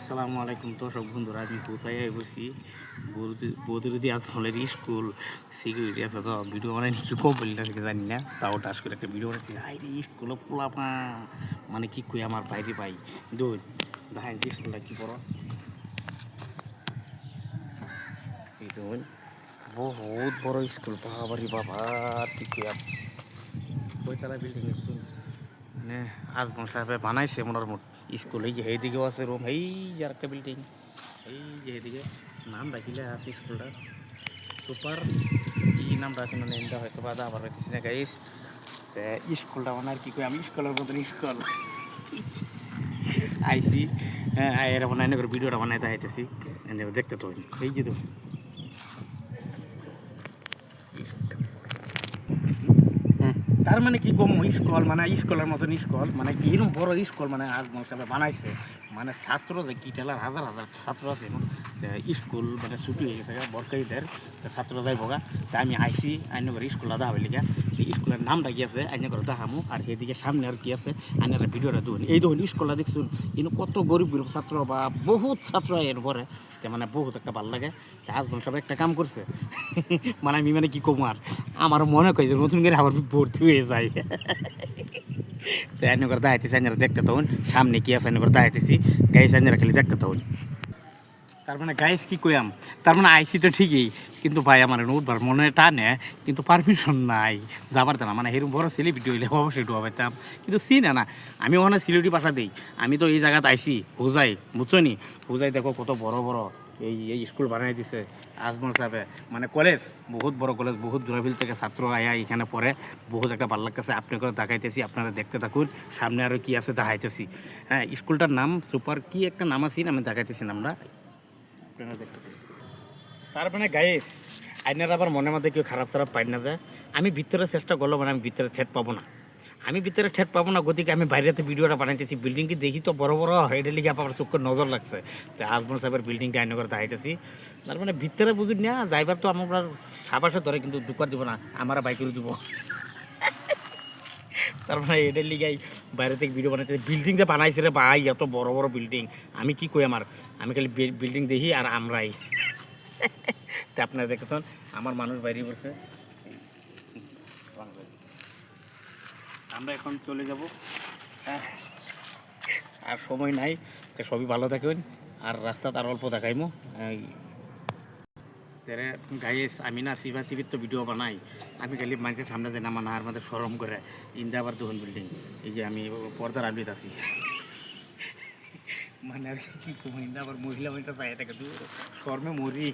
আসসালামু আলাইকুম সব বন্ধুরা আমি কোথায় বসছি বৌদি আসলে স্কুল, সিকিউরিটি আছে তো ভিডিও মানে কিছু কম্পলিট আছে জানি না, তাও টাস করে একটা ভিডিও বানাচ্ছি হাই রে, স্কুলে পোলাপা মানে কি কই আমার বাইরে পাই দুই দেখেন স্কুলটা কি করো বহুত বড় স্কুল, বাবারি বাবা, কি কই কয়তলা বিল্ডিং আজমল সাহেবে বানাইছে মনের মত। স্কুল এই যে এইদিকেও আছে রুম এই যে একটা বিল্ডিং এই যে এইদিকে নাম রাখিলে আছে স্কুলটা। সুপার কি নামটা আছে মানে এটা হয়তো বাদা আবার পাইতেছি না গাইস স্কুলটা মানে আর কি কই আমি স্কুলের মতন স্কুল। আইসি হ্যাঁ এর করে ভিডিওটা বানাইতে আইতেছি। দেখতে তো, এই যে তো। তার মানে কি কম? স্কুল মানে স্কুলের মতন স্কুল মানে এরকম বড় স্কুল মানে আজ মশাবে বানাইছে। মানে ছাত্র যে কি টেলার হাজার হাজার ছাত্র আছে স্কুল মানে ছুটি হয়ে গেছে বরকাইদের। ছাত্র যাই বগা তা আমি আইসি আইন করে স্কুল আদা হবে লিখা স্কুলের নাম কি আছে, আইন করে দেখামু। আর সেদিকে সামনে আর কি আছে আইনারা ভিডিওটা দেখুন এই দেখুন স্কুলটা দেখছুন কিন্তু কত গরিব গরিব ছাত্র বা বহুত ছাত্র এর পরে। মানে বহুত একটা ভালো লাগে। তা আজ সব একটা কাম করছে। মানে আমি মানে কি কমু আর? আমার মনে যে নতুন করে আবার ভর্তি হয়ে যায়। তো এনে করে দাঁড়াইতেছি আইনারা দেখতে তখন সামনে কি আছে করে দাঁড়াইতেছি। গাইস আইনারা খালি দেখতে তখন তার মানে গাইস কি কইয়াম? তার মানে আইসি তো ঠিকই, কিন্তু ভাই আমার উঠবার মনে টানে, কিন্তু পারমিশন নাই। যাবার না মানে এরকম বড় সেলিব্রিটি হইলে অবশ্যই একটু হবাইতাম কিন্তু চিনে না, আমি ওখানে সিলিউটি পাঠা দিই। আমি তো এই জায়গাতে আইসি, হুজাই, বুঝছ নি? হুজাই দেখো কত বড় বড় এই এই স্কুল বানাই দিছে আজমল সাহেবে মানে কলেজ বহুত বড় কলেজ বহুত দূরবিল থেকে ছাত্র আয়া এখানে পড়ে বহুত একটা ভালো লাগতেছে আপনি করে দেখাইতেছি, আপনারা দেখতে থাকুন, সামনে আরও কি আছে দেখাইতেছি। হ্যাঁ স্কুলটার নাম সুপার, কি একটা নাম আছে, আমি দেখাইতেছি নামটা। আপনারা দেখতে তার মানে গাইস আইনার আবার মনে মধ্যে কেউ খারাপ খারাপ পাই না যায় আমি ভিতরে চেষ্টা করল মানে আমি ভিতরে ঠেট পাবো না। আমি ভিতরে ঠেট পাবো না, গতিকে আমি বাইরেতে ভিডিওটা বানাইতেছি। বিল্ডিংটি দেখি তো বড় বড় এটা লিখে আমার চোখে নজর লাগছে। তো আজমল সাহেবের বিল্ডিংটা আইন করে দেখাইতেছি। তার মানে ভিতরে বুঝুন না, যাইবার তো আমার সাবাসে ধরে, কিন্তু দুপার দিব না, আমার বাইকেরও দিব। তার মানে এটার লিগাই বাইরে থেকে ভিডিও বানাইতে বিল্ডিং যে বানাইছে রে ভাই, এত বড় বড় বিল্ডিং আমি কি কই আমার? আমি খালি বিল্ডিং দেখি আর আমরাই। তা আপনারা দেখতেন আমার মানুষ বাইরে পড়ছে। আমরা এখন চলে যাব। আর সময় নাই তো সবই ভালো থাকবেন। আর রাস্তা তার অল্প দেখাইমো। তেরে গাইস আমি না সিবা সিবির তো ভিডিও বানাই। আমি খালি মানুষের সামনে যাই না মানে আর মধ্যে সরম করে। ইন্দা আবার দুহন বিল্ডিং এই যে আমি পর্দার আপডেট আছি। মানে আর কি আবার মহিলা মানুষটা চাই থাকে শর্মে মরি।